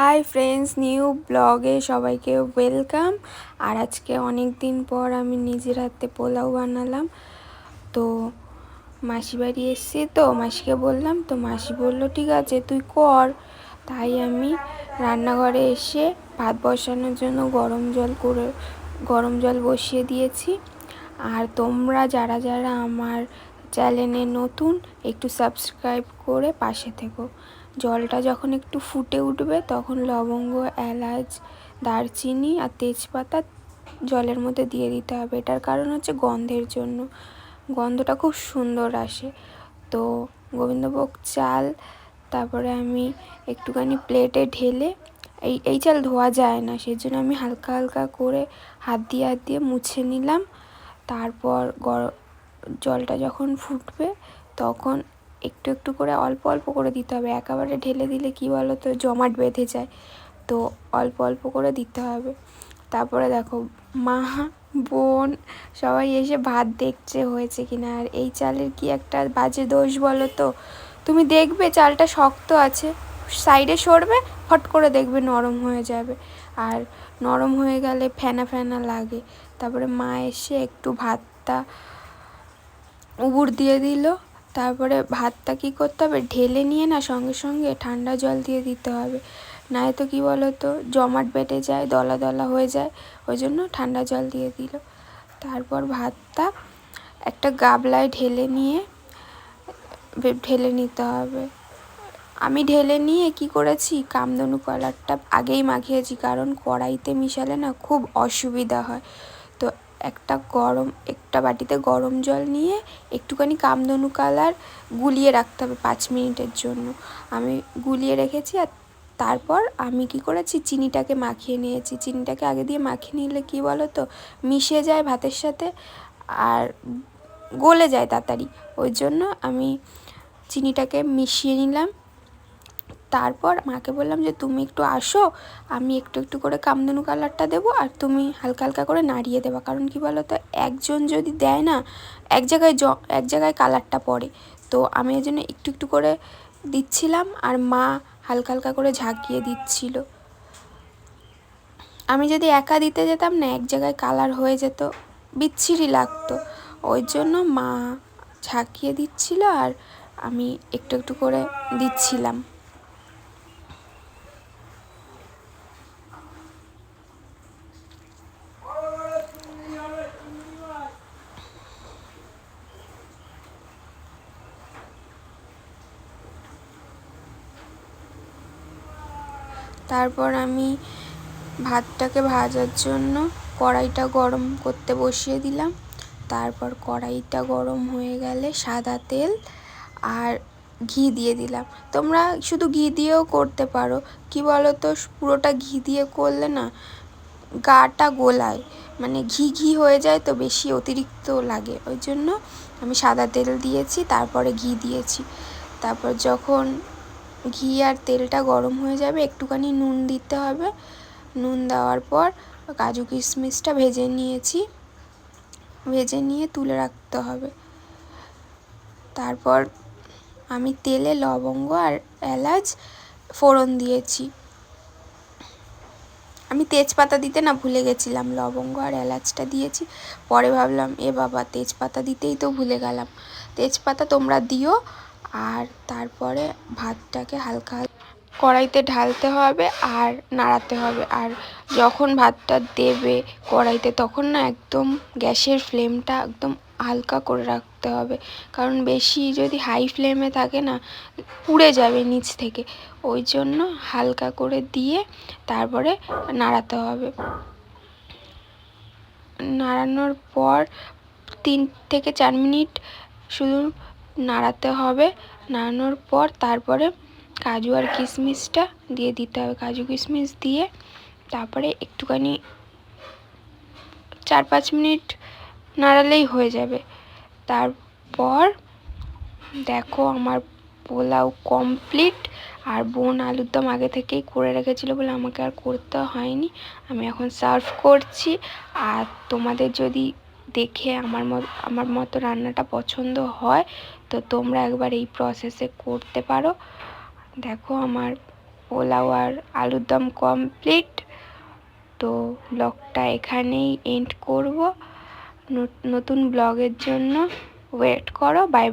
Hi friends new ব্লগে সবাইকে welcome আর আজকে অনেক দিন পর আমি নিজের হাতে পোলাও বানালাম। তো মাসি বাড়ি এসছি তো, মাসিকে বললাম, তো মাসি বলল, ঠিক আছে, তুই কর। তাই আমি রান্নাঘরে এসে ভাত বসানোর জন্য গরম জল করে, গরম জল বসিয়ে দিয়েছি। আর তোমরা যারা যারা আমার চ্যানেলে নতুন, একটু সাবস্ক্রাইব করে পাশে থেকো। জলটা যখন একটু ফুটে উঠবে, তখন লবঙ্গ, এলাচ, দারচিনি আর তেজপাতা জলের মধ্যে দিয়ে দিতে হবে। এটার কারণ হচ্ছে গন্ধের জন্য। গন্ধটা খুব সুন্দর আসে। তো গোবিন্দভোগ চাল, তারপরে আমি একটুখানি প্লেটে ঢেলে, এই এই চাল ধোয়া যায় না সেই জন্য আমি হালকা হালকা করে হাত দিয়ে হাত দিয়ে মুছে নিলাম। তারপর গর, জলটা যখন ফুটবে, তখন একটু একটু করে অল্প অল্প করে দিতে হবে। একেবারে ঢেলে দিলে কি বলো তো জমাট বেঁধে যায়। তো অল্প অল্প করে দিতে হবে। তারপরে দেখো, মা, বোন সবাই এসে ভাত দেখছে হয়েছে কিনা। আর এই চালের কি একটা বাজে দোষ বলো তো তুমি দেখবে চালটা শক্ত আছে, সাইডে সরবে, ফট করে দেখবে নরম হয়ে যাবে। আর নরম হয়ে গেলে ফেনা ফেনা লাগে। তারপরে মা এসে একটু ভাতটা উবুর দিয়ে দিল। তারপরে ভাতটা কী করতে হবে? ঢেলে নিয়ে না সঙ্গে সঙ্গে ঠান্ডা জল দিয়ে দিতে হবে। তো কী বলো তো জমাট বেটে যায়, দলা দলা হয়ে যায়। ওই জন্য ঠান্ডা জল দিয়ে দিল। তারপর ভাতটা একটা গাবলায় ঢেলে নিয়ে ঢেলে নিতে হবে। আমি ঢেলে নিয়ে কি করেছি? কামদনু কলারটা আগেই মাখিয়েছি, কারণ কড়াইতে মিশালে না খুব অসুবিধা হয়। একটা গরম, একটা বাটিতে গরম জল নিয়ে একটুখানি কামধনু কালার গুলিয়ে রাখতে হবে পাঁচ মিনিটের জন্য। আমি গুলিয়ে রেখেছি আর তারপর আমি কি করেছি, চিনিটাকে মাখিয়ে নিয়েছি। চিনিটাকে আগে দিয়ে মাখিয়ে নিলে কি বলো তো মিশে যায় ভাতের সাথে আর গলে যায় তাড়াতাড়ি। ওই জন্য আমি চিনিটাকে মিশিয়ে নিলাম। তারপর মাকে বললাম যে, তুমি একটু আসো, আমি একটু একটু করে কামধনু কালারটা দেবো আর তুমি হালকা হালকা করে নাড়িয়ে দেবা। কারণ কি বলো তো একজন যদি দেয় না, এক জায়গায় জ, এক জায়গায় কালারটা পড়ে। তো আমি এই জন্য একটু একটু করে দিচ্ছিলাম আর মা হালকা হালকা করে ঝাঁকিয়ে দিচ্ছিল। আমি যদি একা দিতে যেতাম না, এক জায়গায় কালার হয়ে যেত, বিচ্ছিরি লাগতো। ওই জন্য মা ঝাঁকিয়ে দিচ্ছিল আর আমি একটু একটু করে দিচ্ছিলাম। তারপর আমি ভাতটাকে ভাজার জন্য কড়াইটা গরম করতে বসিয়ে দিলাম। তারপর কড়াইটা গরম হয়ে গেলে সাদা তেল আর ঘি দিয়ে দিলাম। তোমরা শুধু ঘি দিয়েও করতে পারো। কি বলো তো পুরোটা ঘি দিয়ে করলে না গাটা গোলায়। মানে ঘি ঘি হয়ে যায় তো বেশি অতিরিক্ত লাগে। ওই জন্য আমি সাদা তেল দিয়েছি, তারপরে ঘি দিয়েছি। তারপর যখন ঘি আর তেলটা গরম হয়ে যাবে, একটুখানি নুন দিতে হবে। নুন দেওয়ার পর কাজু কিশমিশটা ভেজে নিয়েছি। ভেজে নিয়ে তুলে রাখতে হবে। তারপর আমি তেলে লবঙ্গ আর এলাচ ফোড়ন দিয়েছি। আমি তেজপাতা দিতে না ভুলে গেছিলাম, লবঙ্গ আর এলাচটা দিয়েছি। পরে ভাবলাম, এ বাবা, তেজপাতা দিতেই তো ভুলে গেলাম। তেজপাতা তোমরা দিও আর তারপরে ভাতটাকে হালকা কড়াইতে ঢালতে হবে আর নাড়াতে হবে। আর যখন ভাতটা দেবে কড়াইতে তখন না একদম গ্যাসের ফ্লেমটা একদম হালকা করে রাখতে হবে। কারণ বেশি যদি হাই ফ্লেমে থাকে না, পুড়ে যাবে নিচ থেকে। ওই জন্য হালকা করে দিয়ে তারপরে নাড়াতে হবে। নাড়ানোর পর তিন থেকে চার মিনিট শুধু নাড়াতে হবে। নাড়ানোর পর তারপরে কাজু আর কিশমিশটা দিয়ে দিতে হবে। কাজু, কিশমিশ দিয়ে তারপরে একটুখানি চার পাঁচ মিনিট নাড়ালেই হয়ে যাবে। তারপর দেখো আমার পোলাও কমপ্লিট আর বোন আলুর দম আগে থেকেই করে রেখেছিলো বলে আমাকে আর করতে হয়নি। আমি এখন সার্ভ করছি। আর তোমাদের যদি দেখে আমার আমার মতো রান্নাটা পছন্দ হয়, তো তোমরা একবার এই প্রসেসে করতে পারো। দেখো আমার পোলাও আর আলুর দম কমপ্লিট তো ব্লগটা এখানেই এন্ড করব। নতুন ব্লগের জন্য ওয়েট করো বাই